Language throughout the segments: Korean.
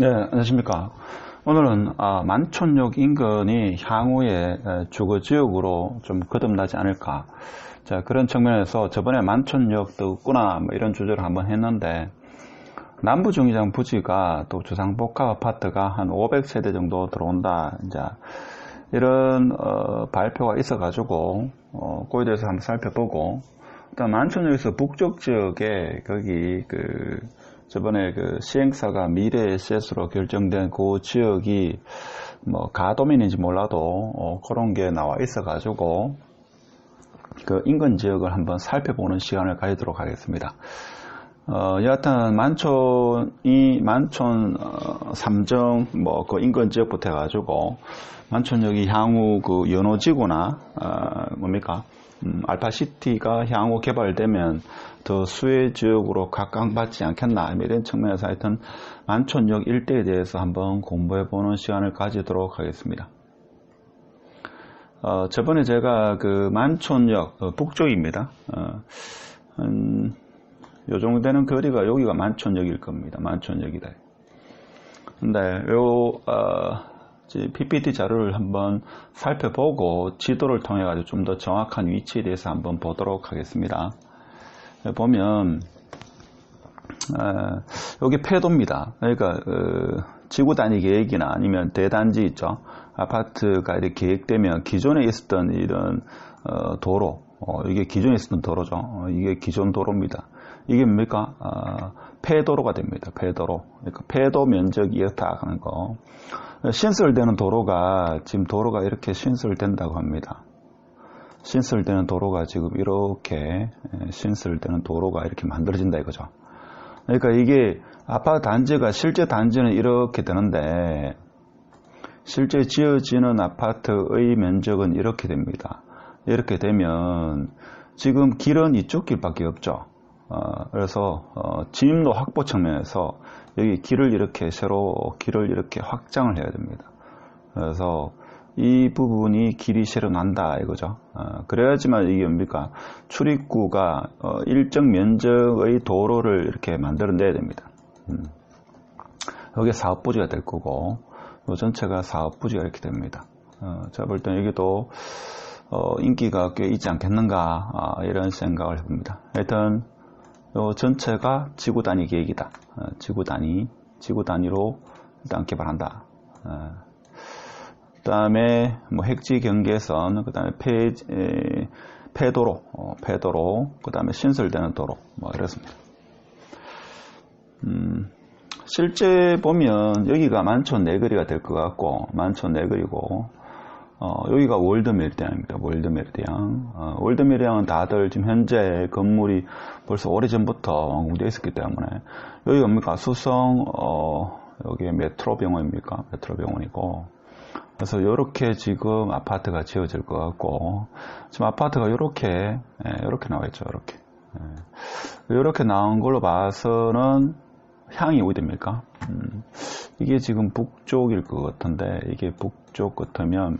네, 안녕하십니까. 오늘은 아, 만촌역 인근이 향후에 주거 지역으로 좀 거듭나지 않을까. 자, 그런 측면에서 저번에 만촌역도 없구나, 뭐 이런 주제를 한번 했는데, 남부중의장 부지가 또 주상복합 아파트가 한 500세대 정도 들어온다. 이제 이런 어, 발표가 있어가지고 어, 그에 대해서 한번 살펴보고, 일단 만촌역에서 북쪽 지역에 거기 그 저번에 그 시행사가 미래 에셋으로 결정된 그 지역이 뭐 가도민인지 몰라도 어, 그런 게 나와 있어 가지고 그 인근 지역을 한번 살펴보는 시간을 가지도록 하겠습니다. 어, 여하튼 만촌이 만촌 어, 삼정 뭐 그 인근 지역부터 해가지고 만촌역이 향후 그 연호지구나 어, 뭡니까 음, 알파시티가 향후 개발되면 더 수혜 지역으로 각광받지 않겠나 이런 측면에서 하여튼 만촌역 일대에 대해서 한번 공부해 보는 시간을 가지도록 하겠습니다. 어, 저번에 제가 그 만촌역 어, 북쪽입니다. 어, 음, 요 정도 되는 거리가 여기가 만촌역일 겁니다. 만촌역이다. 근데 요 어, PPT 자료를 한번 살펴보고 지도를 통해 가지고 좀 더 정확한 위치에 대해서 한번 보도록 하겠습니다. 보면 어, 여기 폐도입니다. 그러니까 어, 지구 단위 계획이나 아니면 대단지 있죠. 아파트가 이렇게 계획되면 기존에 있었던 이런 어, 도로, 어, 이게 기존에 있었던 도로죠. 어, 이게 기존 도로입니다. 이게 뭡니까? 어, 폐도로가 됩니다. 폐도로. 그러니까 폐도 면적이 이렇다 하는 거. 신설되는 도로가 지금 도로가 이렇게 신설된다고 합니다. 신설되는 도로가 지금 이렇게 신설되는 도로가 이렇게 만들어진다 이거죠. 그러니까 이게 아파트 단지가 실제 단지는 이렇게 되는데 실제 지어지는 아파트의 면적은 이렇게 됩니다. 이렇게 되면 지금 길은 이쪽 길밖에 없죠. 어, 그래서 어, 진입로 확보 측면에서 여기 길을 이렇게 새로 길을 이렇게 확장을 해야 됩니다. 그래서 이 부분이 길이 새로 난다 이거죠. 어, 그래야지만 이게 뭡니까 출입구가 어, 일정 면적의 도로를 이렇게 만들어내야 됩니다. 음. 여기 사업부지가 될 거고 이 전체가 사업부지가 이렇게 됩니다. 어, 제가 볼 때는 여기도 어, 인기가 꽤 있지 않겠는가 아, 이런 생각을 해봅니다. 하여튼 이 전체가 지구 단위 계획이다. 어, 지구 단위, 지구 단위로 일단 개발한다. 어, 그 다음에 뭐 핵지 경계선, 그 다음에 폐, 폐도로, 어, 폐도로, 그 다음에 신설되는 도로, 뭐 이렇습니다. 음, 실제 보면 여기가 만촌 네거리가 될 것 같고, 만촌 네거리고, 어, 여기가 월드 메리디앙입니다. 월드 메리디앙. 어, 월드 메리디앙은 다들 지금 현재 건물이 벌써 오래전부터 완공되어 있었기 때문에 여기가 뭡니까? 수성 어, 여기 메트로 병원입니까? 메트로 병원이고 그래서 이렇게 지금 아파트가 지어질 것 같고 지금 아파트가 이렇게 이렇게 나와 있죠. 이렇게 이렇게 나온 걸로 봐서는 향이 어디입니까? 음, 이게 지금 북쪽일 것 같은데 이게 북쪽 같으면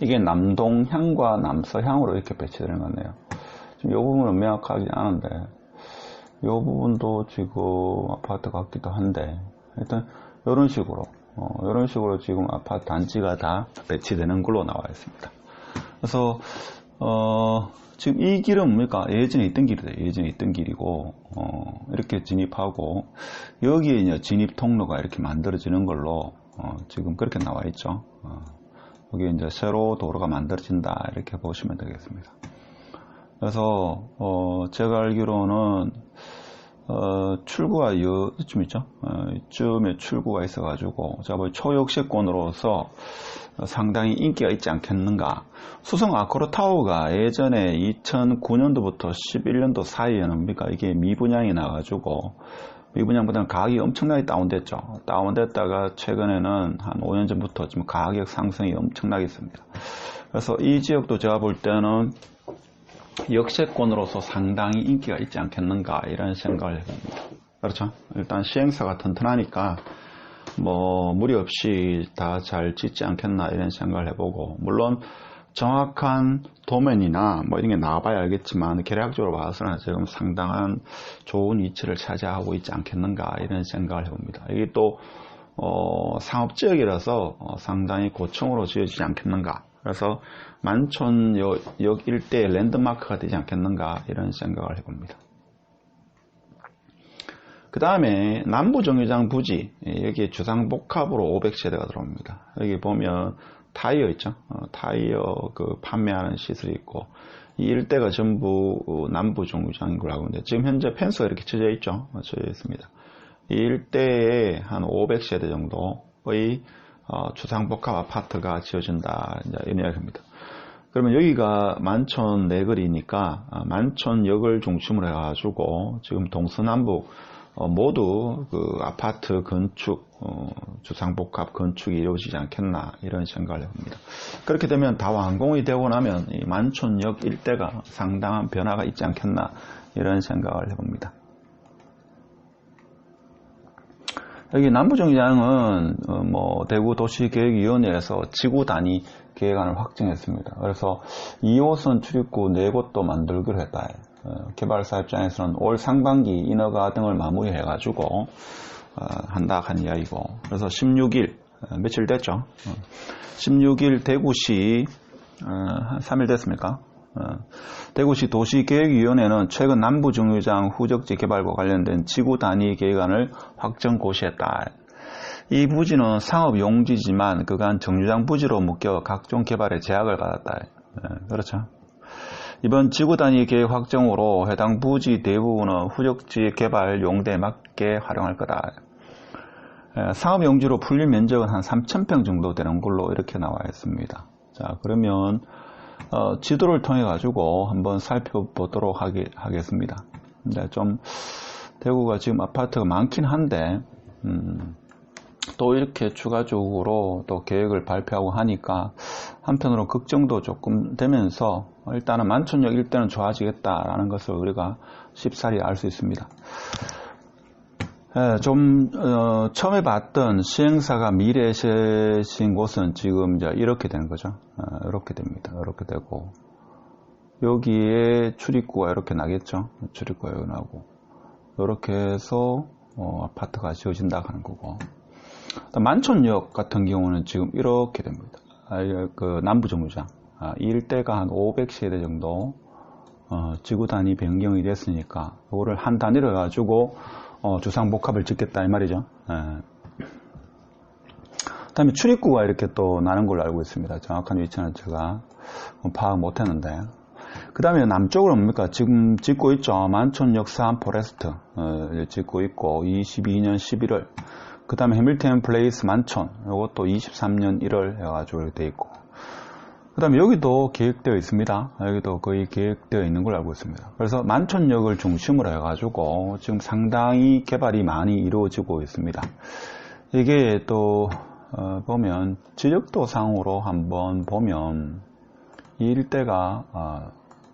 이게 남동향과 남서향으로 이렇게 배치되는 거네요. 지금 이 부분은 명확하지 않은데 이 부분도 지금 아파트 같기도 한데 하여튼 이런 식으로 어, 이런 식으로 지금 아파트 단지가 다 배치되는 걸로 나와 있습니다. 그래서 어, 지금 이 길은 뭡니까? 예전에 있던 길이다. 예전에 있던 길이고, 어, 이렇게 진입하고, 여기에 이제 진입 통로가 이렇게 만들어지는 걸로, 어, 지금 그렇게 나와 있죠. 어, 여기 이제 새로 도로가 만들어진다. 이렇게 보시면 되겠습니다. 그래서, 어, 제가 알기로는, 어, 출구가 여, 이쯤 있죠? 어, 이쯤에 출구가 있어가지고, 제가 뭐 초역세권으로서 상당히 인기가 있지 않겠는가. 수성 아코르타워가 예전에 2009년도부터 11년도 사이에는 뭡니까? 이게 미분양이 나가지고, 미분양보다는 가격이 엄청나게 다운됐죠. 다운됐다가 최근에는 한 5년 전부터 지금 가격 상승이 엄청나게 있습니다. 그래서 이 지역도 제가 볼 때는 역세권으로서 상당히 인기가 있지 않겠는가 이런 생각을 해봅니다. 그렇죠? 일단 시행사가 튼튼하니까 뭐 무리 없이 다 잘 짓지 않겠나 이런 생각을 해보고 물론 정확한 도면이나 뭐 이런 게 나와봐야 알겠지만 계략적으로 봐서는 지금 상당한 좋은 위치를 차지하고 있지 않겠는가 이런 생각을 해봅니다. 이게 또 어, 상업지역이라서 어, 상당히 고층으로 지어지지 않겠는가 그래서 만촌역 일대의 랜드마크가 되지 않겠는가 이런 생각을 해봅니다. 그 다음에 남부정류장 부지 여기 주상복합으로 500세대가 들어옵니다. 여기 보면 타이어 있죠. 어, 타이어 그 판매하는 시설이 있고 이 일대가 전부 남부 정류장인 걸로 알고 있는데 지금 현재 펜스가 이렇게 쳐져 있죠. 어, 쳐져 있습니다. 이 일대에 한 500세대 정도의 어, 주상복합 아파트가 지어진다 이런 이야기입니다. 그러면 여기가 만촌 내거리니까 아, 만촌역을 중심으로 해가지고 지금 동서남북 어, 모두 그 아파트 건축, 어, 주상복합 건축이 이루어지지 않겠나 이런 생각을 해봅니다. 그렇게 되면 다 완공이 되고 나면 이 만촌역 일대가 상당한 변화가 있지 않겠나 이런 생각을 해봅니다. 여기 남부정장은 어, 뭐 대구 도시계획위원회에서 지구 단위 계획안을 확정했습니다. 그래서 2호선 출입구 4곳도 만들기로 했다. 어, 개발사 입장에서는 올 상반기 인허가 등을 마무리해가지고 어, 한다 한 이야기고 그래서 16일 어, 며칠 됐죠 16일 대구시 한 3일 됐습니까 대구시 도시계획위원회는 최근 남부정류장 후적지 개발과 관련된 지구 단위 계획안을 확정 고시했다. 이 부지는 상업 용지지만 그간 정류장 부지로 묶여 각종 개발에 제약을 받았다. 그렇죠. 이번 지구 단위 계획 확정으로 해당 부지 대부분은 후적지 개발 용대에 맞게 활용할 거다. 사업 용지로 풀릴 면적은 한 3,000평 정도 되는 걸로 이렇게 나와 있습니다. 자, 그러면 어, 지도를 통해 가지고 한번 살펴보도록 하기, 하겠습니다. 네, 좀 대구가 지금 아파트가 많긴 한데 음, 또 이렇게 추가적으로 또 계획을 발표하고 하니까 한편으로 걱정도 조금 되면서 일단은 만촌역 일대는 좋아지겠다라는 것을 우리가 쉽사리 알 수 있습니다. 예, 좀 어, 처음에 봤던 시행사가 미래세신 곳은 지금 이제 이렇게 되는 거죠. 어, 이렇게 됩니다. 이렇게 되고 여기에 출입구가 이렇게 나겠죠. 출입구가 여기 나고 이렇게 해서 어, 아파트가 지어진다 하는 거고 만촌역 같은 경우는 지금 이렇게 됩니다. 아, 그 남부정류장 아, 이 일대가 한 500세대 정도 어, 지구 단위 변경이 됐으니까 이거를 한 단위로 해가지고 어, 주상복합을 짓겠다 이 말이죠. 예. 그다음에 출입구가 이렇게 또 나는 걸로 알고 있습니다. 정확한 위치는 제가 파악 못했는데 그 다음에 남쪽으로 뭡니까? 지금 짓고 있죠. 만촌 역사한 포레스트 어, 짓고 있고 22년 11월 그 다음에 해밀턴 플레이스 만촌 이것도 23년 1월 해가지고 돼 있고 그 다음에 여기도 계획되어 있습니다. 여기도 거의 계획되어 있는 걸 알고 있습니다. 그래서 만촌역을 중심으로 해가지고 지금 상당히 개발이 많이 이루어지고 있습니다. 이게 또 어, 보면 지적도 상으로 한번 보면 이 일대가 어,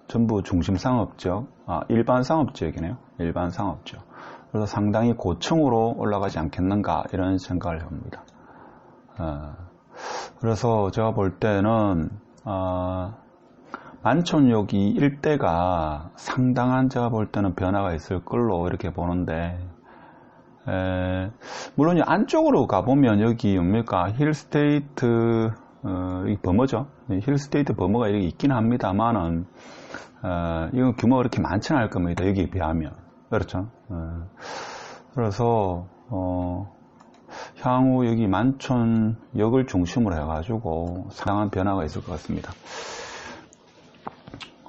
전부 중심 상업지역 아, 일반 상업지역이네요. 일반 상업지역. 그래서 상당히 고층으로 올라가지 않겠는가 이런 생각을 합니다. 어, 그래서 제가 볼 때는 어, 만촌역이 일대가 상당한 제가 볼 때는 변화가 있을 걸로 이렇게 보는데 에, 물론 안쪽으로 가보면 여기 뭡니까? 힐스테이트 어, 이 범어죠. 힐스테이트 범어가 이렇게 있긴 합니다만은 어, 이건 규모가 그렇게 많지는 않을 겁니다. 여기에 비하면. 그렇죠. 어, 그래서 어, 향후 여기 만촌역을 중심으로 해가지고 상당한 변화가 있을 것 같습니다.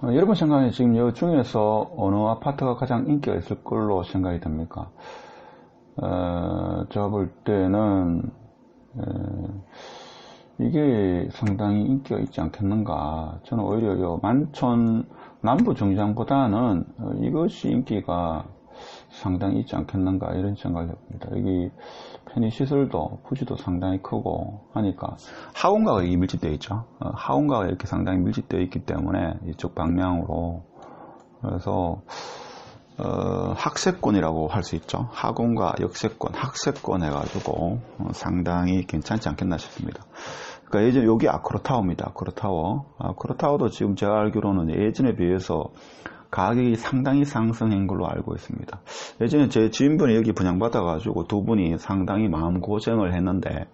어, 여러분 생각에 지금 여 중에서 어느 아파트가 가장 인기가 있을 걸로 생각이 됩니까? 어, 제가 볼 때는 에, 이게 상당히 인기가 있지 않겠는가. 저는 오히려 요 만촌 남부 정장보다는 어, 이것이 인기가 상당히 있지 않겠는가 이런 생각을 해봅니다. 여기 편의 시설도 부지도 상당히 크고 하니까 하원가가 여기 밀집되어 있죠. 어, 하원가가 이렇게 상당히 밀집되어 있기 때문에 이쪽 방향으로 그래서 어, 학세권이라고 할 수 있죠. 학원과 역세권, 학세권 해가지고 어, 상당히 괜찮지 않겠나 싶습니다. 그러니까 예전 여기 아크로타워입니다. 아크로타워. 아크로타워도 지금 제가 알기로는 예전에 비해서 가격이 상당히 상승한 걸로 알고 있습니다. 예전에 제 지인분이 여기 분양받아가지고 두 분이 상당히 마음고생을 했는데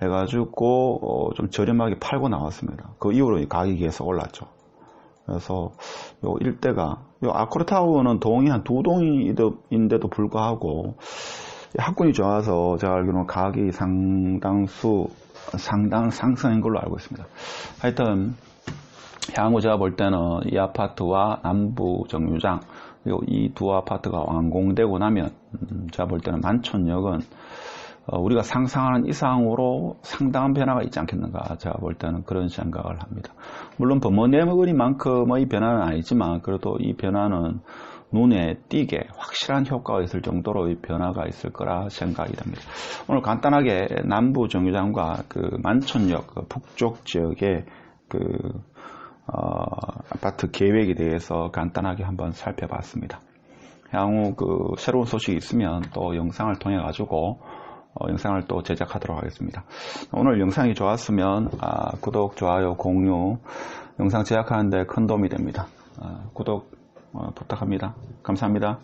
해가지고 어, 좀 저렴하게 팔고 나왔습니다. 그 이후로 가격이 계속 올랐죠. 그래서 요 일대가 요 아크로타워는 동이 한 두 동인데도 불구하고 학군이 좋아서 제가 알기로는 가격이 상당수 상당 상승한 걸로 알고 있습니다. 하여튼 향후 제가 볼 때는 이 아파트와 남부 정류장 이 두 아파트가 완공되고 나면 음, 제가 볼 때는 만촌역은 어, 우리가 상상하는 이상으로 상당한 변화가 있지 않겠는가 제가 볼 때는 그런 생각을 합니다. 물론 버머네머거리만큼의 변화는 아니지만 그래도 이 변화는 눈에 띄게 확실한 효과가 있을 정도로의 변화가 있을 거라 생각이 됩니다. 오늘 간단하게 남부 정류장과 그 만촌역 그 북쪽 지역의 그 어, 아파트 계획에 대해서 간단하게 한번 살펴봤습니다. 향후 그 새로운 소식이 있으면 또 영상을 통해 가지고 어, 영상을 또 제작하도록 하겠습니다. 오늘 영상이 좋았으면 아, 구독, 좋아요, 공유 영상 제작하는데 큰 도움이 됩니다. 아, 구독 어, 부탁합니다. 감사합니다.